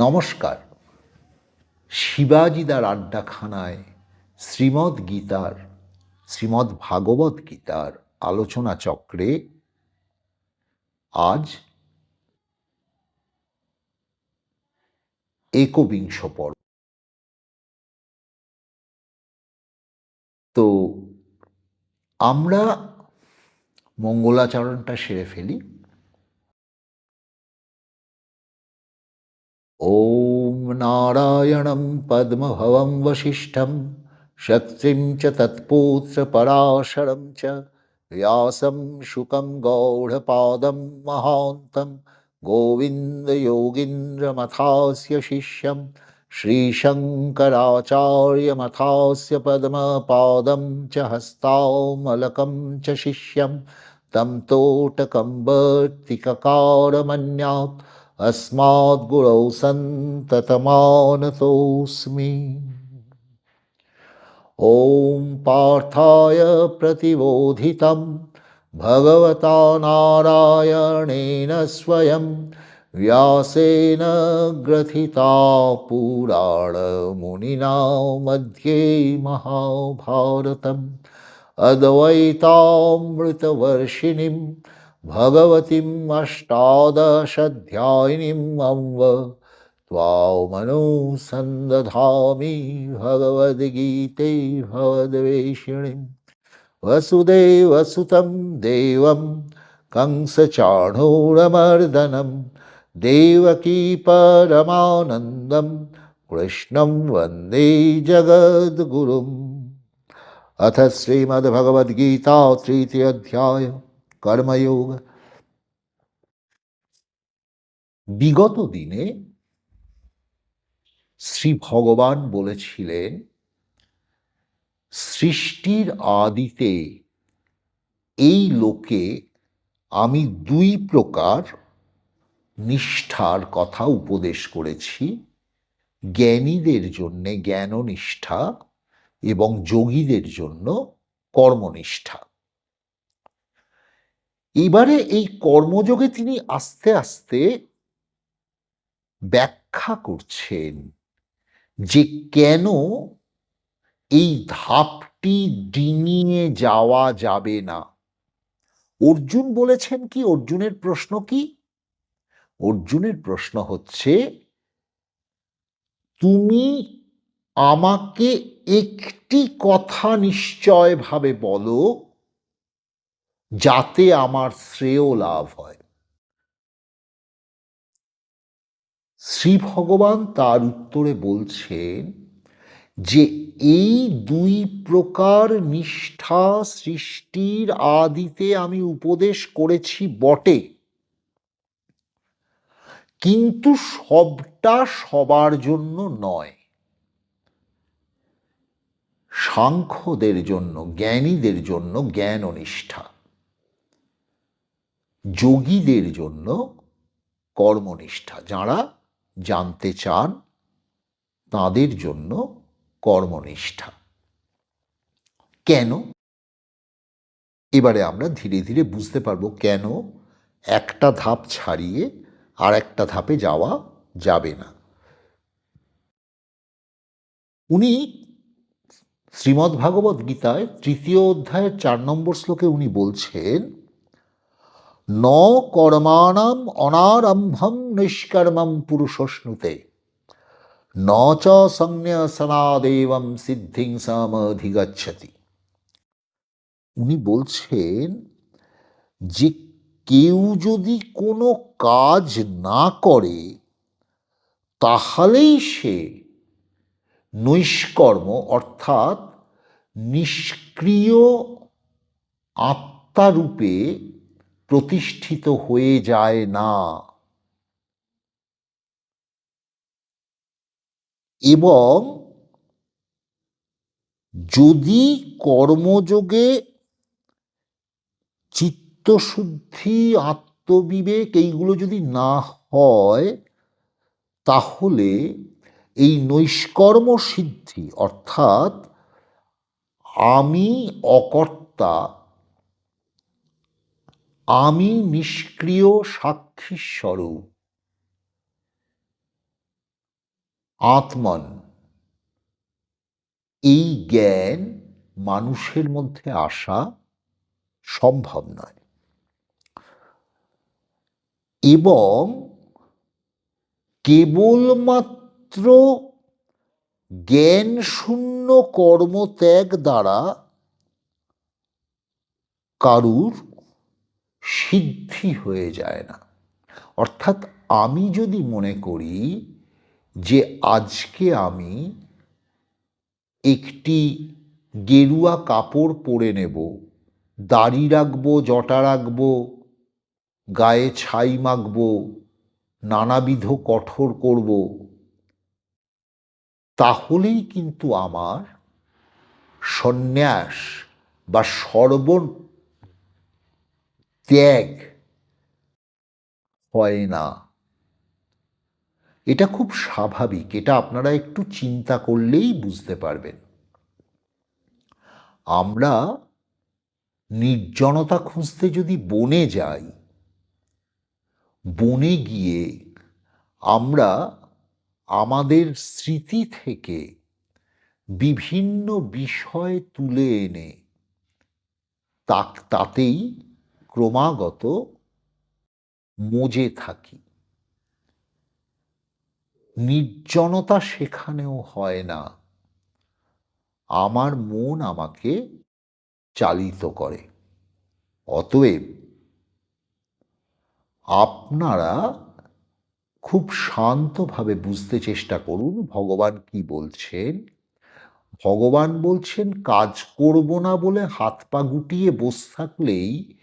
নমস্কার। শিবাজিদার আড্ডাখানায় শ্রীমদ্ গীতার, শ্রীমদ্ ভাগবত গীতার আলোচনা চক্রে আজ একবিংশ পর্ব। তো আমরা মঙ্গলাচরণটা সেরে ফেলি। ॐ नारायणं पद्मभवं वसिष्ठं शक्तिं च तत्पुत्रपराशरं च व्यासं शुकं गौढपादं महान्तं गोविन्दयोगीन्द्रमथास्य शिष्यं श्रीशङ्कराचार्यमथास्य पद्मपादं च हस्तामलकं च शिष्यं तं तोटकं वर्तिककारमन्यात् अस्माद्गुरौ सन्ततमानतोऽस्मि ॐ पार्थाय प्रतिबोधितं भगवता नारायणेन स्वयं व्यासेन ग्रथिता पुराणमुनिना मध्ये महाभारतम्। अद्वैतामृतवर्षिणीं भगवतीम् अष्टादशाध्यायिनीम् अम्ब त्वामनुसन्दधामि भगवद्गीते भवद्वेषिणीं। वसुदेवसुतं देवं कंसचाणूरमर्दनं देवकी परमानन्दं कृष्णं वन्दे जगद्गुरुम्। अथ श्रीमद्भगवद्गीता तृतीयोऽध्याय কর্মযোগ। বিগত দিনে শ্রী ভগবান বলেছিলেন, সৃষ্টির আদিতে এই লোকে আমি দুই প্রকার নিষ্ঠার কথা উপদেশ করেছি। জ্ঞানীদের জন্যে জ্ঞাননিষ্ঠা এবং যোগীদের জন্য কর্মনিষ্ঠা। এবারে এই কর্মযোগে তিনি আস্তে আস্তে ব্যাখ্যা করছেন যে কেন এই ধাপটি ডিঙিয়ে যাওয়া যাবে না। অর্জুন বলেছেন কি? অর্জুনের প্রশ্ন কি? অর্জুনের প্রশ্ন হচ্ছে, তুমি আমাকে একটি কথা নিশ্চয়ভাবে বলো যাতে আমার শ্রেয় লাভ হয়। শ্রী ভগবান তার উত্তরে বলছেন যে, এই দুই প্রকার নিষ্ঠা সৃষ্টির আদিতে আমি উপদেশ করেছি বটে। কিন্তু সবটা সবার জন্য নয়। সাংখ্যদের জন্য, জ্ঞানীদের জন্য জ্ঞান অনিষ্ঠা যোগীদের জন্য কর্মনিষ্ঠা। যারা জানতে চান, তাদের জন্য কর্মনিষ্ঠা। কেন? এবারে আমরা ধীরে ধীরে বুঝতে পারব কেন একটা ধাপ ছাড়িয়ে আর একটা ধাপে যাওয়া যাবে না। উনি শ্রীমদ্ ভাগবত গীতায় তৃতীয় অধ্যায়ের চার নম্বর শ্লোকে উনি বলছেন ন কর্মাণম অনারম্ভম নিষ্কর্মম পুরুষস্নুতে ন চ সংন্যাসনাদেবম সিদ্ধিং সমধিগচ্ছতি উনি বলছেন যে কেউ যদি কোনো কাজ না করে তাহলেই সে নৈষ্কর্ম অর্থাৎ নিষ্ক্রিয় আত্মারূপে প্রতিষ্ঠিত হয়ে যায় না। এবং যদি কর্মযোগে চিত্তশুদ্ধি, আত্মবিবেক এইগুলো যদি না হয়, তাহলে এই নৈষ্কর্ম সিদ্ধি অর্থাৎ আমি অকর্তা আমি নিষ্ক্রিয় সাক্ষী স্বরূপ আত্মন। এই জ্ঞান মানুষের মধ্যে আসা সম্ভব নয়। এবং কেবলমাত্র জ্ঞান শূন্য কর্মত্যাগ দ্বারা কারুর সিদ্ধি হয়ে যায় না। অর্থাৎ আমি যদি মনে করি যে আজকে আমি একটি গেরুয়া কাপড় পরে নেব, দাড়ি রাখব, জটা রাখব, গায়ে ছাই মাখবো, নানাবিধ কঠোর করব, তাহলেই কিন্তু আমার সন্ন্যাস বা সর্ব ত্যাগ হয় না। এটা খুব স্বাভাবিক, এটা আপনারা একটু চিন্তা করলেই বুঝতে পারবেন। আমরা নির্জনতা খুঁজতে যদি বনে যাই, বনে গিয়ে আমরা আমাদের স্মৃতি থেকে বিভিন্ন বিষয় তুলে এনে তা তাতেই ক্রমাগত মজে থাকি। নির্জনতা সেখানেও হয় না। আমার মন আমাকে চালিত করে। অতএব আপনারা খুব শান্তভাবে বুঝতে চেষ্টা করুন, ভগবান কি বলছেন। ভগবান বলছেন, কাজ করব না বলে হাত পা গুটিয়ে বসে থাকলেই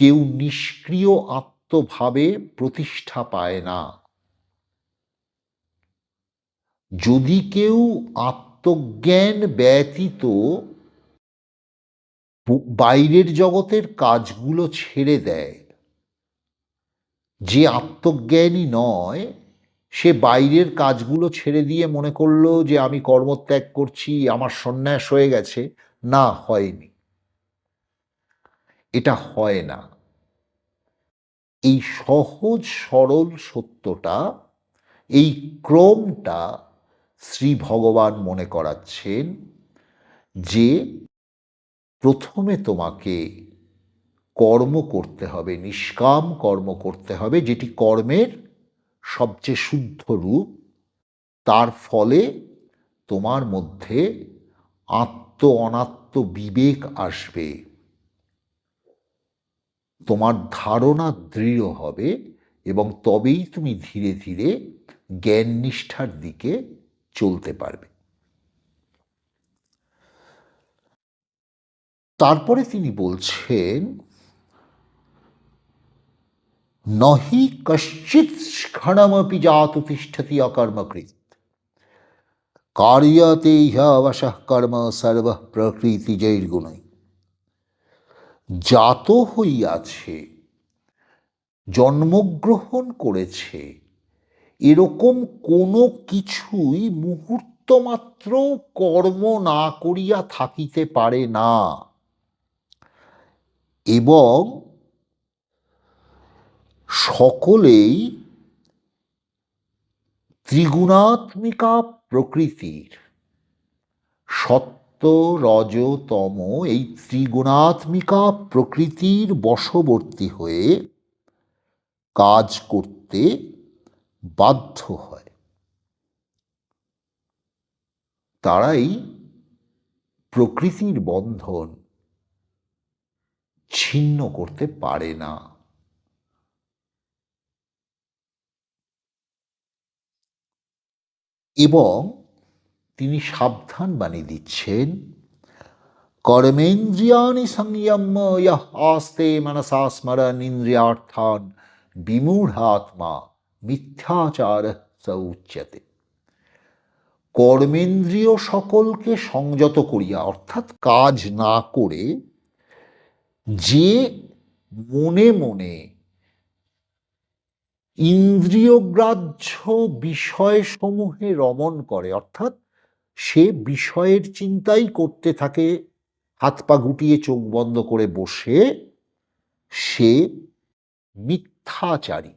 কেউ নিষ্ক্রিয় আত্মভাবে প্রতিষ্ঠা পায় না। যদি কেউ আত্মজ্ঞান ব্যতীত বাইরের জগতের কাজগুলো ছেড়ে দেয়, যে আত্মজ্ঞানী নয়, সে বাইরের কাজগুলো ছেড়ে দিয়ে মনে করল যে আমি কর্মত্যাগ করছি, আমার সন্ন্যাস হয়ে গেছে, না, হয়নি। এটা হয় না। এই সহজ, সরল সত্যটা, এই ক্রমটা শ্রী ভগবান মনে করাচ্ছেন যে প্রথমে তোমাকে কর্ম করতে হবে, নিষ্কাম কর্ম করতে হবে, যেটি কর্মের সবচেয়ে শুদ্ধ রূপ। তার ফলে তোমার মধ্যে আত্ম অনাত্ম বিবেক আসবে। তোমার ধারণা দৃঢ় হবে এবং তবেই তুমি ধীরে ধীরে জ্ঞান নিষ্ঠার দিকে চলতে পারবে। তারপরে তিনি বলছেন, নহি কশ্চিৎ ক্ষণমপি জাত তিষ্ঠতি অকর্মকৃত। কার্যতে হ্যবশ কর্ম সর্ব প্রকৃতি জৈর্গুণই জাত হইয়াছে, জন্মগ্রহণ করেছে, এরকম কোনো কিছুই মুহূর্ত মাত্র কর্ম না করিয়া থাকিতে পারে না। এবং সকলেই ত্রিগুণাত্মিকা প্রকৃতির সত্য রজ তম এই ত্রিগুণাত্মিকা প্রকৃতির বশবর্তী হয়ে কাজ করতে বাধ্য হয়। তারাই প্রকৃতির বন্ধন ছিন্ন করতে পারে না। এবং তিনি সাবধান বাণী দিচ্ছেন। কর্মেন্দ্রিয়াণি সংযম্য ইহ আস্তে মনসা স্মরণ ইন্দ্রিয়ার্থান বিমূঢ়াত্মা মিথ্যাচার সৌচ্যতে কর্মেন্দ্রিয় সকলকে সংযত করিয়া, অর্থাৎ কাজ না করে, যে মনে মনে ইন্দ্রিয়গ্রাহ্য বিষয়সমূহে রমণ করে, অর্থাৎ সে বিষয়ের চিন্তাই করতে থাকে, হাত পা গুটিয়ে চোখ বন্ধ করে বসে, সে মিথ্যাচারী।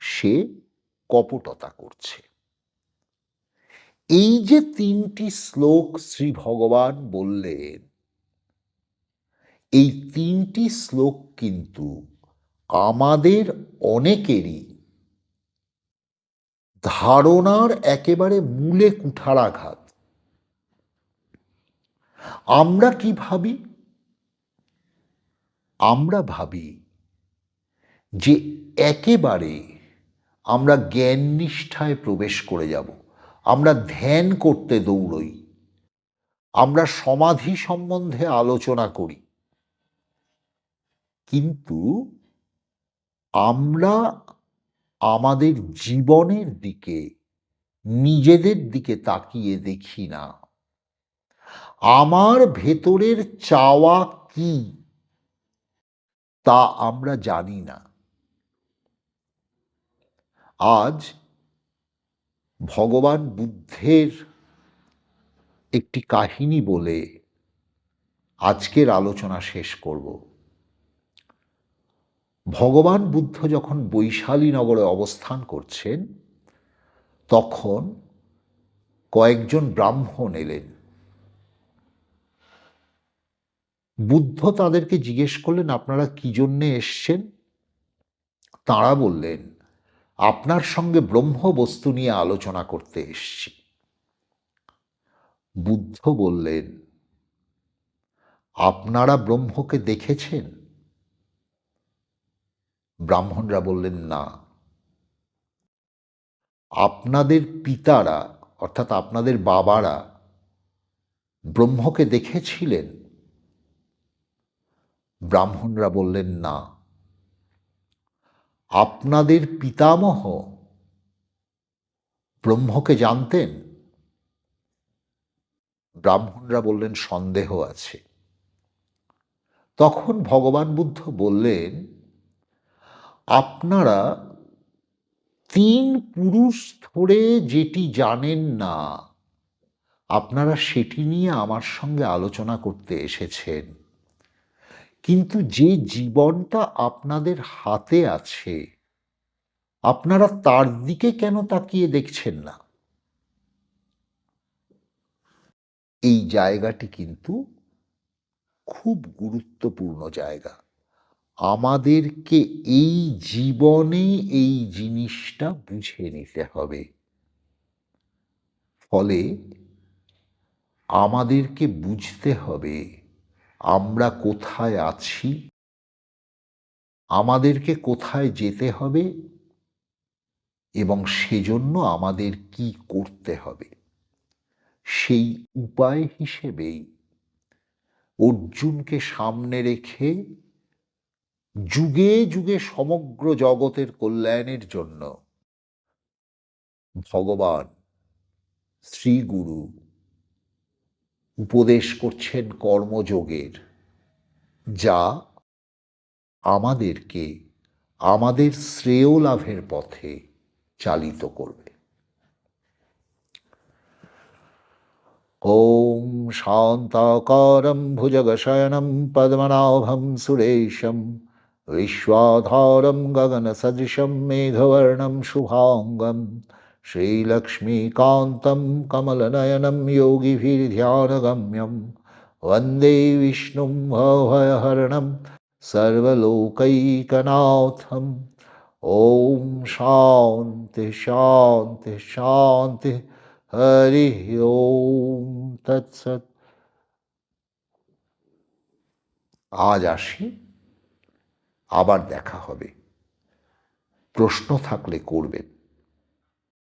সে কপটতা করছে। এই যে তিনটি শ্লোক শ্রী ভগবান বললেন, এই তিনটি শ্লোক কিন্তু আমাদের অনেকেরই ধারণার একেবারে মূলে কুঠারাঘাত। আমরা কি ভাবি? আমরা ভাবি যে একেবারে আমরা জ্ঞান নিষ্ঠায় প্রবেশ করে যাব, আমরা ধ্যান করতে দৌড়ই, আমরা সমাধি সম্বন্ধে আলোচনা করি। কিন্তু আমরা আমাদের জীবনের দিকে, নিজেদের দিকে তাকিয়ে দেখি না। আমার ভেতরের চাওয়া কি? তা আমরা জানি না। আজ ভগবান বুদ্ধের একটি কাহিনী বলে আজকের আলোচনা শেষ করব। ভগবান বুদ্ধ যখন বৈশালী নগরে অবস্থান করছেন, তখন কয়েকজন ব্রাহ্মণ এলেন। বুদ্ধ তাদেরকে জিজ্ঞেস করলেন, আপনারা কি জন্যে এসছেন? তাঁরা বললেন, আপনার সঙ্গে ব্রহ্ম বস্তু নিয়ে আলোচনা করতে এসছি। বুদ্ধ বললেন, আপনারা ব্রহ্মকে দেখেছেন? ব্রাহ্মণরা বললেন, না। আপনাদের পিতারা, অর্থাৎ আপনাদের বাবারা ব্রহ্মকে দেখেছিলেন? ব্রাহ্মণরা বললেন, না। আপনাদের পিতামহ ব্রহ্মকে জানতেন? ব্রাহ্মণরা বললেন, সন্দেহ আছে। তখন ভগবান বুদ্ধ বললেন আপনারা তিন পুরুষ ধরে যেটি জানেন না, আপনারা সেটি নিয়ে আমার সঙ্গে আলোচনা করতে এসেছেন। কিন্তু যে জীবনটা আপনাদের হাতে আছে, আপনারা তার দিকে কেন তাকিয়ে দেখছেন না? এই জায়গাটি কিন্তু খুব গুরুত্বপূর্ণ জায়গা। আমাদেরকে এই জীবনে এই জিনিসটা বুঝে নিতে হবে। ফলে আমাদেরকে বুঝতে হবে আমরা কোথায় আছি, আমাদেরকে কোথায় যেতে হবে এবং সেজন্য আমাদের কি করতে হবে। সেই উপায় হিসেবেই অর্জুনকে সামনে রেখে যুগে যুগে সমগ্র জগতের কল্যাণের জন্য ভগবান, শ্রীগুরু উপদেশ করছেন কর্মযোগের, যা আমাদেরকে আমাদের শ্রেয় লাভের পথে চালিত করবে। ওম শান্তাকারম ভুজগশয়নম পদ্মনাভম সুরেশম। विश्वाधारं गगनसदृशं मेघवर्णं शुभाङ्गं श्रीलक्ष्मीकान्तं कमलनयनं योगिभिर्ध्यानगम्यं वंदे विष्णुं भवभयहरणं सर्वलोकैकनाथम्। ॐ शान्ति शान्ति शान्ति। हरिः ॐ तत्सत्। आज आशी আবার দেখা হবে। প্রশ্ন থাকলে করবেন।